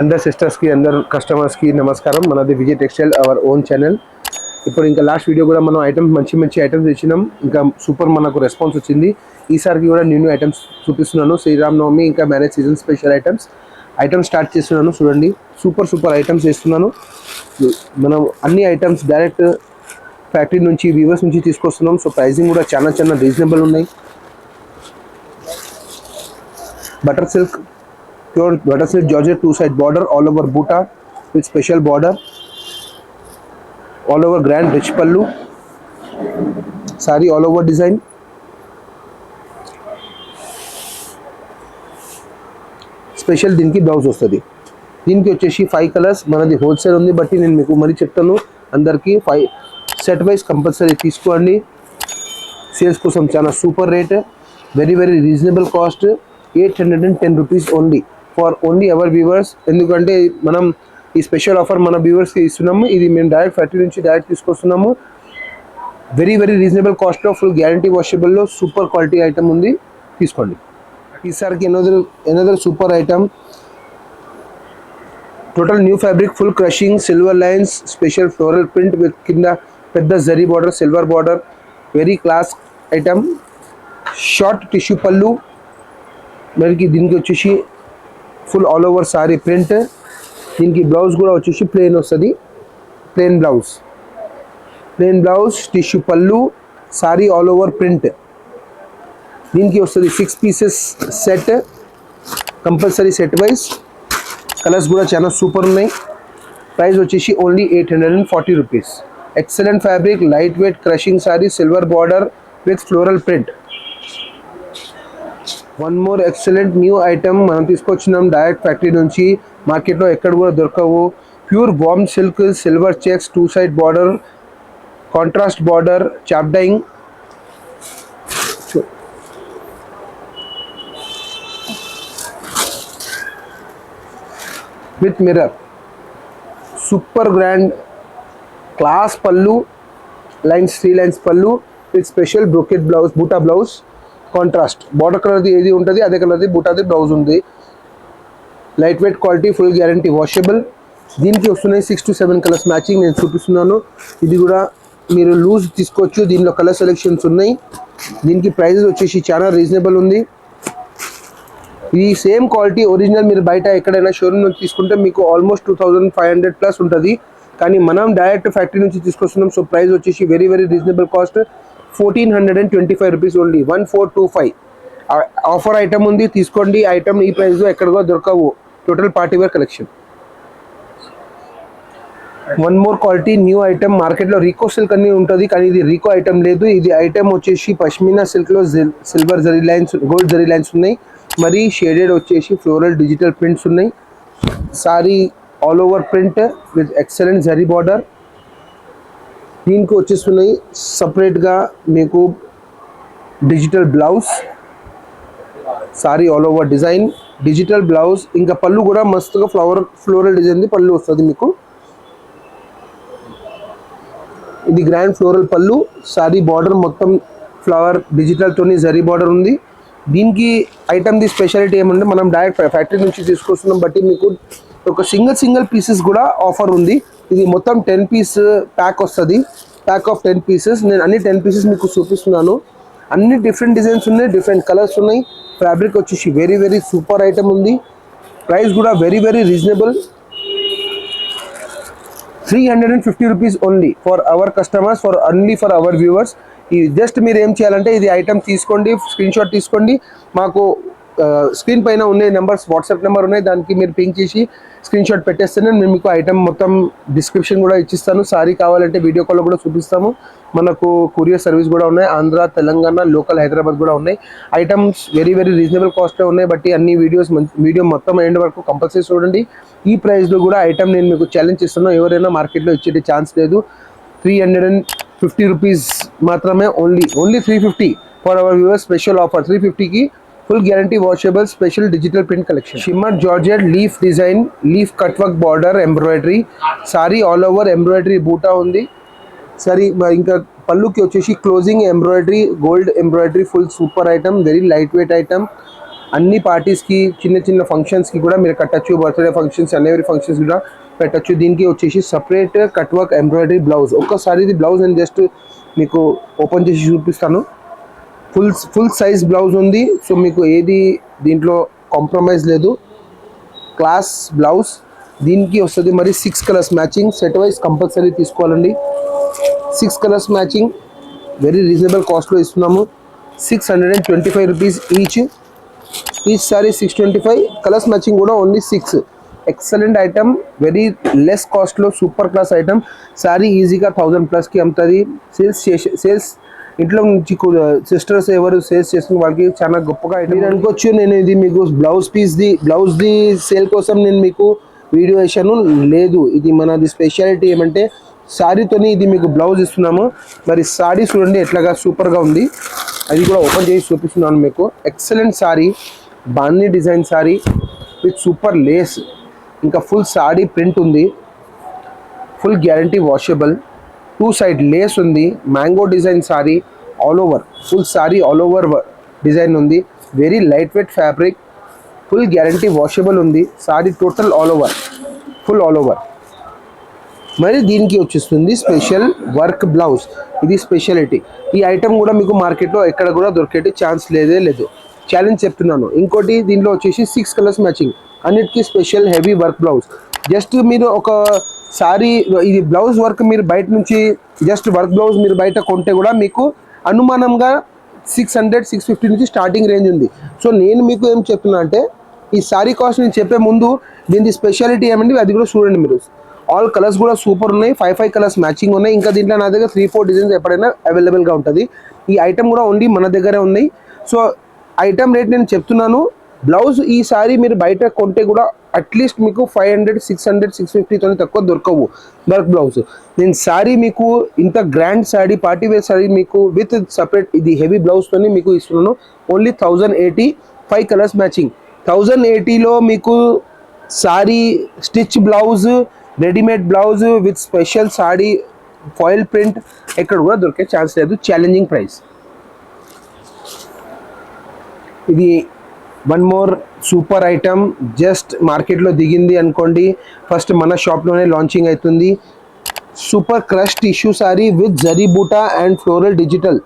అందరు సిస్టర్స్కి అందరు కస్టమర్స్కి నమస్కారం. మనది Vijay textile our own channel. ఇప్పుడు ఇంకా లాస్ట్ వీడియో కూడా మనం ఐటమ్స్ మంచి మంచి ఐటమ్స్ ఇచ్చినాం ఇంకా సూపర్ మనకు రెస్పాన్స్ వచ్చింది. ఈసారికి కూడా న్యూ న్యూ ఐటమ్స్ చూపిస్తున్నాను. శ్రీరామ్ నవమి ఇంకా marriage season special items. Items start చేస్తున్నాను చూడండి. సూపర్ సూపర్ ఐటమ్స్ వేస్తున్నాను మనం అన్ని ఐటమ్స్ డైరెక్ట్ ఫ్యాక్టరీ నుంచి వీవర్స్ నుంచి తీసుకొస్తున్నాం. సో ప్రైజింగ్ కూడా చాలా చాలా రీజనబుల్ ఉన్నాయి. Butter silk pure butter silk georgette two side border all over buta with special border. All over grand rich pallu sari all over design. Special దీనికి blouse వస్తుంది. దీనికి వచ్చేసి ఫైవ్ కలర్స్ మనది wholesale ఉంది బట్టి నేను మీకు మరీ చెప్తాను. అందరికీ ఫైవ్ సెట్ వైజ్ కంపల్సరీ తీసుకోండి. సేల్స్ కోసం చాలా super rate very very reasonable cost eight hundred and ten rupees only for only our viewers ఎందుకంటే మనం ఈ స్పెషల్ ఆఫర్ మన వ్యూవర్స్కి ఇస్తున్నాము. ఇది మేము డైరెక్ట్ ఫ్యాక్టరీ నుంచి డైరెక్ట్ తీసుకొస్తున్నాము. వెరీ వెరీ రీజనబుల్ కాస్ట్లో ఫుల్ గ్యారంటీ వాషబుల్లో సూపర్ క్వాలిటీ ఐటమ్ ఉంది. తీసుకోండి. ఈసారికి another another super item total new fabric full crushing silver lines special floral print with కింద పెద్ద zari border silver border very class item short tissue pallu మనకి దీనికి వచ్చేసి full all over sari print దీనికి blouse కూడా వచ్చేసి plain వస్తుంది plain blouse plain blouse tissue pallu sari all over print దీనికి వస్తుంది six pieces set compulsory set wise colours కూడా చాలా సూపర్ ఉన్నాయి ప్రైస్ వచ్చేసి only eight hundred and forty rupees excellent fabric light weight crushing sari silver border with floral print one more excellent new item మనం తీసుకొచ్చినాం direct factory నుంచి మార్కెట్లో ఎక్కడ కూడా దొరకవు. Pure balm silk silver checks two side border contrast border చాప్డైంగ్ with mirror super grand class pallu lines three lines pallu with special brocade blouse buta blouse contrast border కలర్ది ఏది ఉంటుంది అదే కలర్ది బూటాది బ్లౌజ్ ఉంది. Light weight quality full guarantee washable దీనికి వస్తున్నాయి six to seven colours matching నేను చూపిస్తున్నాను. ఇది కూడా మీరు లూజ్ తీసుకోవచ్చు దీనిలో కలర్ సెలెక్షన్స్ ఉన్నాయి. దీనికి ప్రైజెస్ వచ్చేసి చాలా రీజనబుల్ ఉంది. ఈ సేమ్ క్వాలిటీ ఒరిజినల్ మీరు బయట ఎక్కడైనా షోరూమ్ నుంచి తీసుకుంటే మీకు almost two thousand five hundred plus ఉంటుంది. కానీ మనం డైరెక్ట్ ఫ్యాక్టరీ నుంచి తీసుకొస్తున్నాం సో ప్రైస్ వచ్చేసి very very reasonable cost fourteen hundred and twenty five rupees only one four two five offer item ఉంది తీసుకోండి. ఐటమ్ ఈ ప్రైస్లో ఎక్కడికో దొరకవు. Total party wear collection one more quality new item మార్కెట్లో రీకో సిల్క్ అని ఉంటుంది కానీ ఇది రీకో ఐటమ్ లేదు. ఇది ఐటమ్ వచ్చేసి పష్మినా సిల్క్లో silver zari lines gold zari lines ఉన్నాయి. మరి షేడెడ్ వచ్చేసి ఫ్లోరల్ డిజిటల్ ప్రింట్స్ ఉన్నాయి. Sari all over print with excellent zari border దీనికి వచ్చేస్తున్నాయి సపరేట్గా మీకు digital blouse sari all over design digital blouse ఇంకా పళ్ళు కూడా మస్తుగా ఫ్లవర్ ఫ్లోరల్ డిజైన్ది పళ్ళు వస్తుంది మీకు. ఇది grand floral pallu sari border మొత్తం ఫ్లవర్ డిజిటల్తోని జరీ బార్డర్ ఉంది. దీనికి ఐటమ్ది స్పెషాలిటీ ఏమంటే మనం డైరెక్ట్ ఫ్యాక్టరీ నుంచి తీసుకొస్తున్నాం బట్టి మీకు ఒక సింగిల్ సింగిల్ పీసెస్ కూడా ఆఫర్ ఉంది. ఇది మొత్తం టెన్ పీస్ ప్యాక్ వస్తుంది. ప్యాక్ ఆఫ్ టెన్ పీసెస్ నేను అన్ని టెన్ పీసెస్ మీకు చూపిస్తున్నాను. అన్ని డిఫరెంట్ డిజైన్స్ ఉన్నాయి డిఫరెంట్ కలర్స్ ఉన్నాయి. ఫ్యాబ్రిక్ వచ్చేసి వెరీ వెరీ సూపర్ ఐటమ్ ఉంది. ప్రైస్ కూడా very very reasonable three hundred and fifty rupees only for our customers for only for our viewers ఈ జస్ట్ మీరు ఏం చేయాలంటే ఇది ఐటమ్ తీసుకోండి స్క్రీన్ షాట్ తీసుకోండి. మాకు స్క్రీన్ పైన ఉన్నాయి నెంబర్స్ వాట్సాప్ నెంబర్ ఉన్నాయి. దానికి మీరు పింక్ చేసి స్క్రీన్ షాట్ పెట్టేస్తేనే నేను మీకు ఐటమ్ మొత్తం డిస్క్రిప్షన్ కూడా ఇచ్చిస్తాను. సారీ కావాలంటే వీడియో కాల్లో కూడా చూపిస్తాము. మనకు కొరియర్ సర్వీస్ కూడా ఉన్నాయి. ఆంధ్ర తెలంగాణ లోకల్ హైదరాబాద్ కూడా ఉన్నాయి. ఐటమ్స్ వెరీ వెరీ రీజనబుల్ కాస్ట్లో ఉన్నాయి. బట్టి అన్ని వీడియోస్ వీడియో మొత్తం ఎండ్ వరకు కంపల్సరీ చూడండి. ఈ ప్రైస్లో కూడా ఐటమ్ నేను మీకు ఛాలెంజ్ ఇస్తున్నాను ఎవరైనా మార్కెట్లో ఇచ్చే ఛాన్స్ లేదు. Three hundred and fifty rupees మాత్రమే only only three fifty for our viewer special offer. Three ఫిఫ్టీకి full guarantee washable special digital print collection shimmer georgette leaf design leaf cut work border embroidery sari all over embroidery buta ఉంది సరే ఇంకా పళ్ళుకి వచ్చేసి closing embroidery gold embroidery full super item very light weight item అన్ని పార్టీస్కి చిన్న చిన్న ఫంక్షన్స్కి కూడా మీరు కట్టచ్చు బర్త్డే ఫంక్షన్స్ అనేవి ఫంక్షన్స్ కూడా పెట్టచ్చు దీనికి వచ్చేసి separate cut work embroidery blouse ఒక్కసారి ఇది బ్లౌజ్ నేను జస్ట్ మీకు ఓపెన్ చేసి చూపిస్తాను ఫుల్ ఫుల్ సైజ్ బ్లౌజ్ ఉంది. సో మీకు ఏది దీంట్లో కాంప్రమైజ్ లేదు. Class blouse. దీనికి వస్తుంది మరి six colours matching set wise compulsory తీసుకోవాలండి. Six colours matching very reasonable కాస్ట్లో ఇస్తున్నాము. Six hundred and twenty five rupees each each sorry six twenty five colours matching కూడా only six excellent item very less కాస్ట్లో super class item sari ఈజీగా thousand ప్లస్కి అమ్ముతుంది. Sales చేసే sales ఇంట్లో నుంచి సిస్టర్స్ ఎవరు సేల్స్ చేస్తున్న వాళ్ళకి చాలా గొప్పగా మీరు అనుకోవచ్చు నేను ఇది మీకు బ్లౌజ్ పీస్ది బ్లౌజ్ది సేల్ కోసం నేను మీకు వీడియో వేసాను. లేదు ఇది మనది స్పెషాలిటీ ఏమంటే శారీతోని ఇది మీకు బ్లౌజ్ ఇస్తున్నాము. మరి శారీ చూడండి ఎట్లాగా సూపర్గా ఉంది. అది కూడా ఓపెన్ చేసి చూపిస్తున్నాను మీకు. Excellent sari బాన్ని design sari with super lace ఇంకా ఫుల్ శారీ ప్రింట్ ఉంది. Full guarantee washable two side lace ఉంది mango design sari all over full sari all over design ఉంది. Very light weight fabric full guarantee washable ఉంది. Sari total all over full all over మరి దీనికి వచ్చేస్తుంది special work blouse ఇది speciality ఈ item కూడా మీకు మార్కెట్లో ఎక్కడ కూడా దొరికేటి ఛాన్స్ లేదే లేదు. ఛాలెంజ్ చెప్తున్నాను. ఇంకోటి దీంట్లో వచ్చేసి సిక్స్ కలర్స్ మ్యాచింగ్ అన్నిటికీ special heavy work blouse just మీరు ఒక సారీ ఇది బ్లౌజ్ వర్క్ మీరు బయట నుంచి జస్ట్ వర్క్ బ్లౌజ్ మీరు బయట కొంటే కూడా మీకు అనుమానంగా సిక్స్ హండ్రెడ్ సిక్స్ ఫిఫ్టీ నుంచి స్టార్టింగ్ రేంజ్ ఉంది. సో నేను మీకు ఏం చెప్తున్నా అంటే ఈ సారీ కాస్ట్ నేను చెప్పే ముందు దీని స్పెషాలిటీ ఏమండి? అది కూడా చూడండి మీరు. ఆల్ కలర్స్ కూడా సూపర్ ఉన్నాయి. ఫైవ్ ఫైవ్ కలర్స్ మ్యాచింగ్ ఉన్నాయి. ఇంకా దీంట్లో నా దగ్గర త్రీ ఫోర్ డిజైన్స్ ఎప్పుడైనా అవైలబుల్గా ఉంటుంది. ఈ ఐటమ్ కూడా ఉండి మన దగ్గరే ఉన్నాయి. సో ఐటమ్ రేట్ నేను చెప్తున్నాను. బ్లౌజ్ ఈ సారీ మీరు బయట కొంటే కూడా అట్లీస్ట్ మీకు five hundred six hundred six ఫిఫ్టీతో తక్కువ దొరకవు. Work blouse. నేను శారీ మీకు ఇంత grand sari party wear sari మీకు విత్ సపరేట్ ఇది హెవీ బ్లౌజ్తోని మీకు ఇస్తున్నాను. Only thousand eighty five colours matching. Thousand ఎయిటీలో మీకు sari stitch blouse readymade blouse with special sari foil print ఎక్కడ కూడా దొరికే ఛాన్స్ లేదు. ఛాలెంజింగ్ ప్రైస్ ఇది one more super item just మార్కెట్లో దిగింది అనుకోండి. ఫస్ట్ మన షాప్లోనే లాంచింగ్ అవుతుంది super crush tissue sari with zari buta and floral digital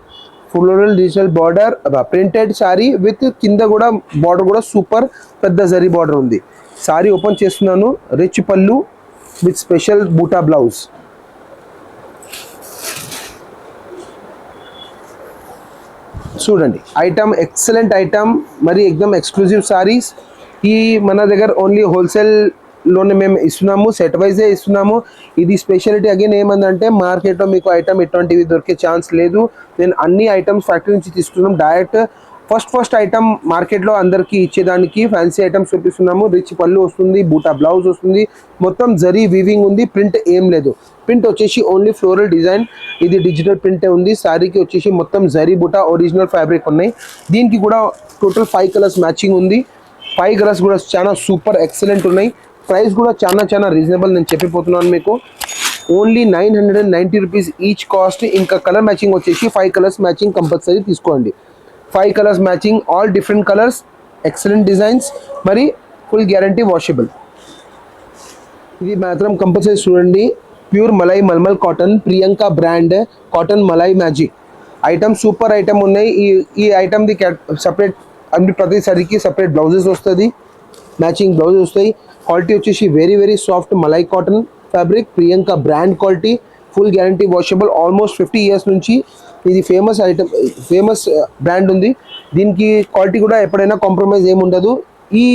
floral digital border printed sari with కింద కూడా బార్డర్ కూడా సూపర్ పెద్ద జరీ బార్డర్ ఉంది. సారీ ఓపెన్ చేస్తున్నాను rich pallu with special buta blouse చూడండి. ఐటమ్ ఎక్సలెంట్ ఐటమ్ మరి ఎక్దమ్ ఎక్స్క్లూజివ్ సారీస్ ఈ మన దగ్గర ఓన్లీ హోల్సేల్లోనే మేము ఇస్తున్నాము సెట్ వైజే ఇస్తున్నాము. ఇది స్పెషాలిటీ అగైన్ ఏమందంటే మార్కెట్లో మీకు ఐటమ్ ఎటువంటివి దొరికే ఛాన్స్ లేదు. నేను అన్ని ఐటమ్స్ ఫ్యాక్టరీ నుంచి తీసుకున్నాం డైరెక్ట్ ఫస్ట్ ఫస్ట్ ఐటమ్ మార్కెట్లో అందరికీ ఇచ్చేదానికి ఫ్యాన్సీ ఐటమ్స్ చూపిస్తున్నాము. రిచ్ పళ్ళు వస్తుంది బూటా బ్లౌజ్ వస్తుంది. మొత్తం జరీ వీవింగ్ ఉంది ప్రింట్ ఏం లేదు. ప్రింట్ వచ్చేసి ఓన్లీ ఫ్లోరల్ డిజైన్ ఇది డిజిటల్ ప్రింటే ఉంది. శారీకి వచ్చేసి మొత్తం జరీ బుటా ఒరిజినల్ ఫ్యాబ్రిక్ ఉన్నాయి. దీనికి కూడా టోటల్ ఫైవ్ కలర్స్ మ్యాచింగ్ ఉంది. ఫైవ్ కలర్స్ కూడా చాలా సూపర్ ఎక్సలెంట్ ఉన్నాయి. ప్రైస్ కూడా చాలా చాలా రీజనబుల్ నేను చెప్పిపోతున్నాను మీకు. Only nine hundred and ninety rupees each cost ఇంకా కలర్ మ్యాచింగ్ వచ్చేసి ఫైవ్ కలర్స్ మ్యాచింగ్ కంపల్సరీ తీసుకోండి. Five colours matching all different colours excellent designs మరి ఫుల్ గ్యారంటీ వాషబుల్ ఇది మాత్రం కంపల్సరీ చూడండి. Pure malai mulmul cotton Priyanka brand cotton malai magic. Item super item ఉన్నాయి. ఈ ఈ ఐటమ్ది సపరేట్ అన్ని ప్రతి సారీకి సపరేట్ బ్లౌజెస్ వస్తుంది. మ్యాచింగ్ బ్లౌజెస్ వస్తాయి. క్వాలిటీ వచ్చేసి very very soft malai cotton fabric Priyanka brand quality full guarantee washable almost fifty years నుంచి ఇది ఫేమస్ ఐటమ్ ఫేమస్ బ్రాండ్ ఉంది. దీనికి క్వాలిటీ కూడా ఎప్పుడైనా కాంప్రమైజ్ ఏమి ఉండదు. ఈ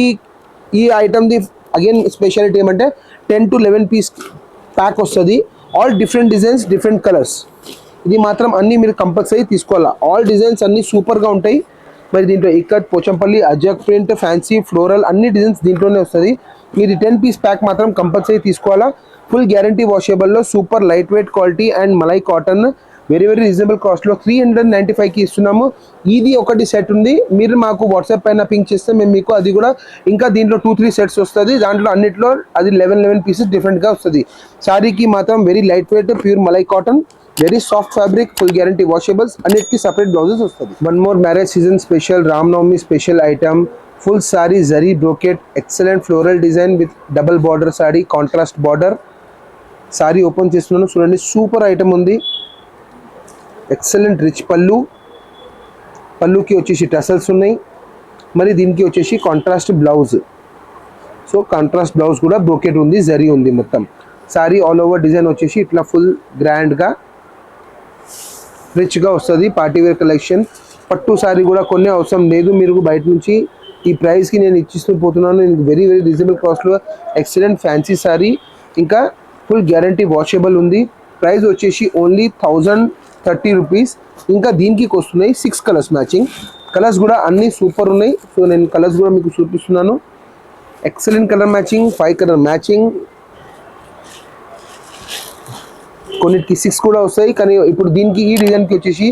ఈ ఐటమ్ది అగైన్ స్పెషాలిటీ ఏమంటే ten to eleven piece pack వస్తుంది. All different designs different colours ఇది మాత్రం అన్నీ మీరు కంపల్సరీ తీసుకోవాలా. ఆల్ డిజైన్స్ అన్నీ సూపర్గా ఉంటాయి. మరి దీంట్లో ikat Pochampalli ajrakh print fancy floral అన్ని డిజైన్స్ దీంట్లోనే వస్తుంది. మీరు టెన్ పీస్ ప్యాక్ మాత్రం కంపల్సరీ తీసుకోవాలా. Full guarantee వాషేబుల్లో super light weight quality and malai cotton very very reasonable కాస్ట్లో త్రీ హండ్రెడ్ నైంటీ ఫైవ్కి ఇస్తున్నాము. ఇది ఒకటి సెట్ ఉంది. మీరు మాకు వాట్సాప్ పైన పింక్ చేస్తే మేము మీకు అది కూడా ఇంకా దీంట్లో టూ త్రీ సెట్స్ వస్తుంది. దాంట్లో అన్నిట్లో అది లెవెన్ లెవెన్ పీసెస్ డిఫరెంట్గా వస్తుంది. శారీకి మాత్రం very light weight pure malai cotton very soft fabric full guarantee washables అన్నిటికీ సపరేట్ బ్లౌజెస్ వస్తుంది. One more marriage season special Ramnavami special item full sari zari brocade excellent floral design with double border sari contrast border sari open చేస్తున్నాను. చూడండి super item ఉంది. Excellent rich పళ్ళు. పళ్ళుకి వచ్చేసి tassels ఉన్నాయి. మరి దీనికి వచ్చేసి contrast blouse so contrast blouse కూడా బ్రోకెట్ ఉంది జరీ ఉంది మొత్తం. సారీ ఆల్ ఓవర్ డిజైన్ వచ్చేసి ఇట్లా ఫుల్ గ్రాండ్గా రిచ్గా వస్తుంది పార్టీవేర్ కలెక్షన్ పట్టు సారీ కూడా కొన్ని అవసరం లేదు. మీరు బయట నుంచి ఈ ప్రైస్కి నేను ఇచ్చిస్తూ పోతున్నాను. నేను వెరీ వెరీ రీజనబుల్ కాస్ట్లో ఎక్సలెంట్ ఫ్యాన్సీ సారీ ఇంకా ఫుల్ గ్యారంటీ వాషబుల్ ఉంది. ప్రైస్ వచ్చేసి ఓన్లీ థౌజండ్ థర్టీ రూపీస్. ఇంకా దీనికి వస్తున్నాయి సిక్స్ కలర్స్ మ్యాచింగ్. కలర్స్ కూడా అన్నీ సూపర్ ఉన్నాయి. సో నేను కలర్స్ కూడా మీకు చూపిస్తున్నాను. Excellent colour matching five colour matching. కొన్నిటికి సిక్స్ కూడా వస్తాయి. కానీ ఇప్పుడు దీనికి ఈ డిజైన్కి వచ్చేసి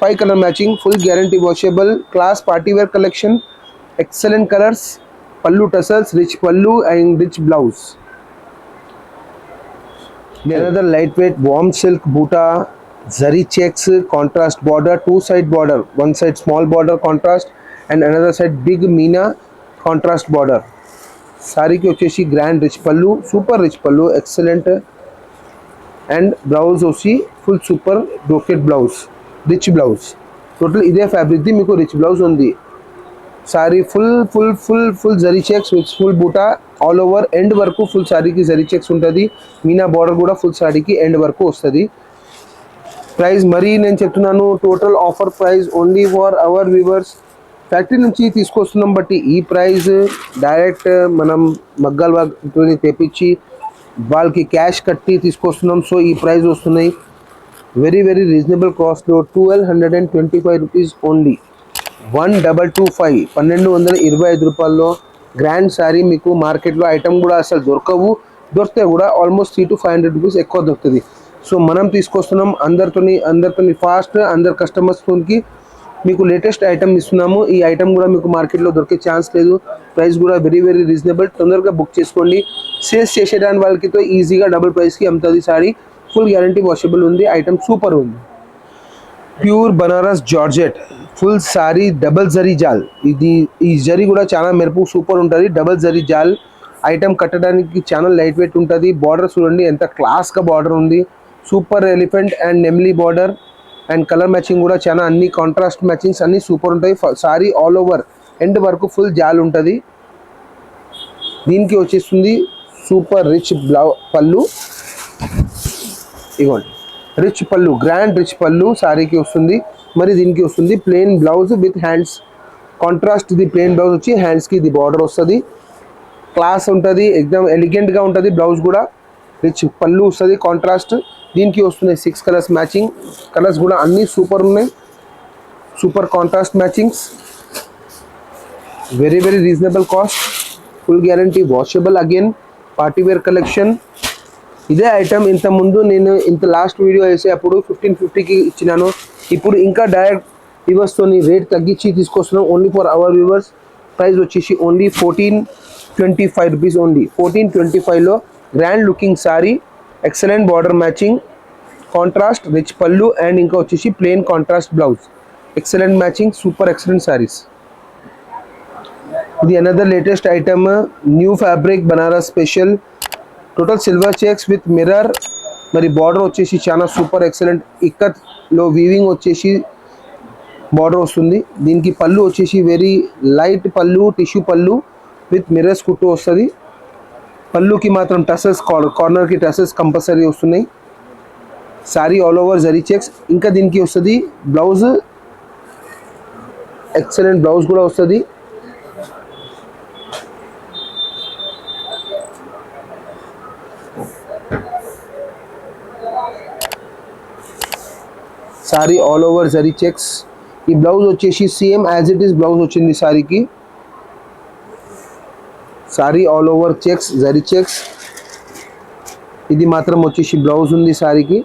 five colour matching full guarantee washable class party wear collection excellent colours పళ్ళు టసల్స్ రిచ్ పళ్ళు and rich blouse. Another light weight warm silk zari checks contrast border two side border one side small border contrast and another side big meena contrast border సారీకి వచ్చేసి grand rich పళ్ళు super rich pallu excellent and blouse వచ్చి full super brocade blouse rich blouse total ఇదే ఫ్యాబ్రిక్ది మీకు rich blouse ఉంది. Sari full full full full zari checks with full buta all over end వరకు full సారీకి జరీ చెక్స్ ఉంటుంది. Meena border కూడా ఫుల్ సారీకి ఎండ్ వరకు వస్తుంది. ప్రైస్ మరీ నేను చెప్తున్నాను total offer price only for our viewers factory నుంచి తీసుకొస్తున్నాం బట్టి ఈ ప్రైస్ డైరెక్ట్ మనం మగ్గాల వాళ్ళతో తెప్పించి వాళ్ళకి క్యాష్ కట్టి తీసుకొస్తున్నాం. సో ఈ ప్రైస్ వస్తున్నాయి. వెరీ వెరీ రీజనబుల్ కాస్ట్లో twelve hundred and twenty five rupees only one double two five పన్నెండు వందల ఇరవై ఐదు రూపాయల్లో గ్రాండ్ శారీ మీకు మార్కెట్లో ఐటమ్ కూడా అసలు దొరకవు. దొరికితే కూడా almost three to five hundred rupees ఎక్కువ దొరుకుతుంది. సో మనం తీసుకొస్తున్నాం అందరితోని అందరితోని ఫాస్ట్ అందరు కస్టమర్స్తోకి మీకు లేటెస్ట్ ఐటమ్ ఇస్తున్నాము. ఈ ఐటమ్ కూడా మీకు మార్కెట్లో దొరికే ఛాన్స్ లేదు. ప్రైస్ కూడా వెరీ వెరీ రీజనబుల్ తొందరగా బుక్ చేసుకోండి. సేల్స్ చేసేదాని వాళ్ళకితో ఈజీగా డబుల్ ప్రైస్కి అమ్ముతుంది సారీ. ఫుల్ గ్యారంటీ వాషబుల్ ఉంది. ఐటమ్ సూపర్ ఉంది. Pure Banaras georgette full sari double zari జాల్ ఇది ఈ జరీ కూడా చాలా మెరుపు సూపర్ ఉంటుంది. డబల్ జరీ జాల్ ఐటమ్ కట్టడానికి చాలా లైట్ వెయిట్ ఉంటుంది. బార్డర్ చూడండి ఎంత క్లాస్గా బార్డర్ ఉంది. సూపర్ ఎలిఫెంట్ అండ్ నెమ్లీ బార్డర్ అండ్ కలర్ మ్యాచింగ్ కూడా చాలా అన్ని కాంట్రాస్ట్ మ్యాచింగ్స్ అన్ని సూపర్ ఉంటాయి. సారీ ఆల్ ఓవర్ ఎండ్ వరకు ఫుల్ జాల్ ఉంటుంది. దీనికి వచ్చేస్తుంది సూపర్ రిచ్ బ్లౌ పళ్ళు. ఇవ్వండి రిచ్ పళ్ళు గ్రాండ్ రిచ్ పళ్ళు సారీకి వస్తుంది. మరి దీనికి వస్తుంది plain blouse with hands contrast ఇది ప్లెయిన్ బ్లౌజ్ వచ్చి హ్యాండ్స్కి ఇది బార్డర్ వస్తుంది. క్లాస్ ఉంటుంది ఎగ్జామ్ ఎలిగెంట్గా ఉంటుంది బ్లౌజ్ కూడా. రిచ్ పళ్ళు వస్తుంది కాంట్రాస్ట్ దీనికి వస్తున్నాయి సిక్స్ కలర్స్ మ్యాచింగ్ కలర్స్ కూడా అన్నీ సూపర్ ఉన్నాయి. Super contrast matchings very very reasonable cost full guarantee washable again party wear collection ఇదే ఐటమ్ ఇంత ముందు నేను ఇంత లాస్ట్ వీడియో వేసే అప్పుడు ఫిఫ్టీన్ ఫిఫ్టీకి ఇచ్చినాను. ఇప్పుడు ఇంకా డైరెక్ట్ వ్యూవర్స్తోని రేట్ తగ్గించి తీసుకొస్తున్నాం. Only for our viewers price వచ్చేసి only fourteen twenty five rupees only fourteen twenty ఫైవ్లో grand looking sari excellent border matching contrast rich పళ్ళు అండ్ ఇంకా వచ్చేసి plain contrast blouse excellent matching super excellent saris ఇది another latest item new fabric Banaras special total silver checks with mirror మరి border వచ్చేసి చాలా super excellent ఇక్కత్లో weaving వచ్చేసి border వస్తుంది. దీనికి పళ్ళు వచ్చేసి వెరీ లైట్ పళ్ళు టిష్యూ పళ్ళు విత్ మిర్రర్స్ కుట్టు వస్తుంది. పళ్ళుకి మాత్రం టసెస్ కార్నర్కి టసెస్ కంపల్సరీ వస్తున్నాయి. Sari all over zari checks ఇంకా దీనికి వస్తుంది బ్లౌజ్ ఎక్సలెంట్ బ్లౌజ్ కూడా వస్తుంది sari all over zari checks ఈ బ్లౌజ్ వచ్చేసి same as it is blouse వచ్చింది సారీకి sari all over checks zari checks ఇది మాత్రం వచ్చేసి బ్లౌజ్ ఉంది సారీకి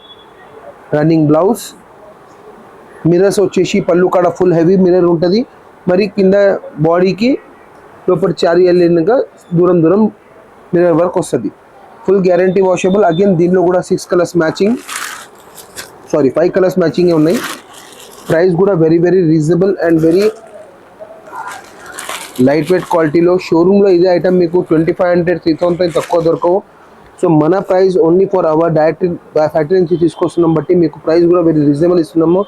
రన్నింగ్ బ్లౌజ్. మిర్రర్స్ వచ్చేసి పళ్ళు కాడ ఫుల్ హెవీ మిర్రర్ ఉంటుంది. మరి కింద బాడీకి లోపల చారీ వెళ్ళినాక దూరం దూరం మిర్రర్ వర్క్ వస్తుంది. ఫుల్ గ్యారంటీ వాషబుల్ అగైన్ దీనిలో కూడా six colours matching sari five colours matching ఉన్నాయి. ప్రైస్ కూడా very very reasonable and very light weight క్వాలిటీలో షోరూంలో ఇదే ఐటమ్ మీకు twenty five hundred three thousand తక్కువ దొరకవు. సో మన price only for our direct factory నుంచి తీసుకొస్తున్నాం బట్టి మీకు ప్రైస్ కూడా వెరీ రీజనబుల్ ఇస్తున్నాము.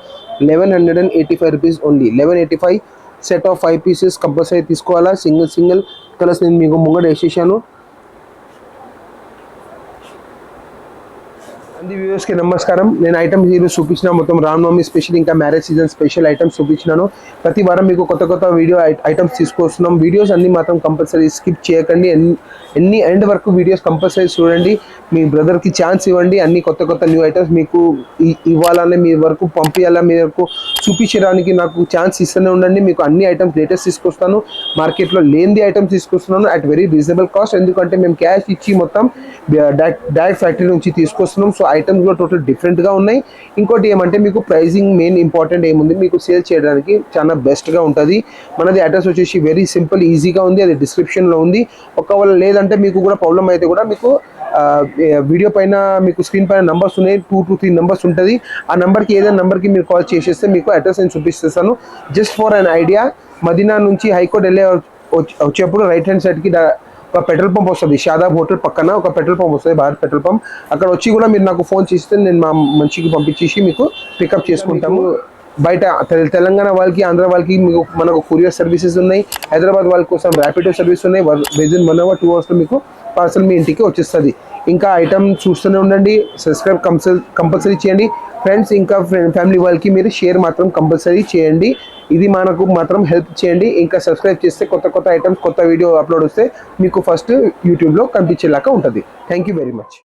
Eleven hundred and eighty five rupees only eleven eighty five set of five pieces compulsory తీసుకోవాలా? Single single. కలర్స్ నేను మీకు ముంగట వేసేసాను. అంది వ్యూవర్స్కి నమస్కారం. నేను ఐటమ్స్ ఈరోజు చూపించిన మొత్తం రామనవమి స్పెషల్ ఇంకా మ్యారేజ్ సీజన్ స్పెషల్ ఐటమ్స్ చూపించినాను. ప్రతి వారం మీకు కొత్త కొత్త వీడియో ఐటమ్స్ తీసుకొస్తున్నాం. వీడియోస్ అన్ని మాత్రం కంపల్సరీ స్కిప్ చేయకండి. ఎన్ని- ఎన్ని ఎండ్ వరకు వీడియోస్ కంపల్సరీ చూడండి. మీ బ్రదర్కి ఛాన్స్ ఇవ్వండి. అన్ని కొత్త కొత్త న్యూ ఐటమ్స్ మీకు ఇవ్వాలని మీ వరకు పంపించాలా మీ వరకు చూపించడానికి నాకు ఛాన్స్ ఇస్తూనే ఉండండి. మీకు అన్ని ఐటమ్స్ లేటెస్ట్ తీసుకొస్తాను. మార్కెట్లో లేనిది ఐటమ్స్ తీసుకొస్తున్నాను అట్ వెరీ రీజనబుల్ కాస్ట్. ఎందుకంటే మేము క్యాష్ ఇచ్చి మొత్తం డైరెక్ట్ ఫ్యాక్టరీ నుంచి తీసుకొస్తున్నాం. సో ఐటమ్స్ కూడా టోటల్ డిఫరెంట్గా ఉన్నాయి. ఇంకోటి ఏమంటే మీకు ప్రైజింగ్ మెయిన్ ఇంపార్టెంట్ ఏముంది? మీకు సేల్ చేయడానికి చాలా బెస్ట్గా ఉంటుంది. మనది అడ్రస్ వచ్చేసి వెరీ సింపుల్ ఈజీగా ఉంది. అది డిస్క్రిప్షన్లో ఉంది. ఒకవేళ లేదంటే మీకు కూడా ప్రాబ్లం అయితే కూడా మీకు వీడియో పైన మీకు స్క్రీన్ పైన నెంబర్స్ ఉన్నాయి. టూ టూ త్రీ నెంబర్స్ ఉంటుంది. ఆ నెంబర్కి ఏదైనా నెంబర్కి మీరు కాల్ చేసేస్తే మీకు అడ్రస్ నేను చూపిస్తాను. Just for an idea Madina నుంచి హైకోర్ట్ వెళ్ళే వచ్చేప్పుడు రైట్ హ్యాండ్ సైడ్కి ఒక పెట్రోల్ పంప్ వస్తుంది షాదాబ్ హోటల్ పక్కన ఒక పెట్రోల్ పంప్ వస్తుంది భారత్ పెట్రోల్ పంప్. అక్కడ వచ్చి కూడా మీరు నాకు ఫోన్ చేస్తే నేను మా మంచికి పంపించేసి మీకు పికప్ చేసుకుంటాము. బయట తెలంగాణ వాళ్ళకి ఆంధ్ర వాళ్ళకి మీకు మనకు కొరియర్ సర్వీసెస్ ఉన్నాయి. హైదరాబాద్ వాళ్ళ కోసం ర్యాపిడో సర్వీస్ ఉన్నాయి. విదిన్ వన్ అవర్ టూ అవర్స్లో మీకు పార్సల్ మీ ఇంటికి వచ్చేస్తుంది. ఇంకా ఐటమ్ చూస్తూనే ఉండండి. సబ్స్క్రైబ్ కంపల్సరీ కంపల్సరీ చేయండి. ఫ్రెండ్స్ ఇంకా ఫ్యామిలీ వాళ్ళకి మీరు షేర్ మాత్రం కంపల్సరీ చేయండి. ఇది మనకు మాత్రం హెల్ప్ చేయండి. ఇంకా సబ్స్క్రైబ్ చేస్తే కొత్త కొత్త ఐటమ్స్ కొత్త వీడియో అప్లోడ్ వస్తే మీకు ఫస్ట్ యూట్యూబ్లో కనిపించేలాగా ఉంటుంది. Thank you very much.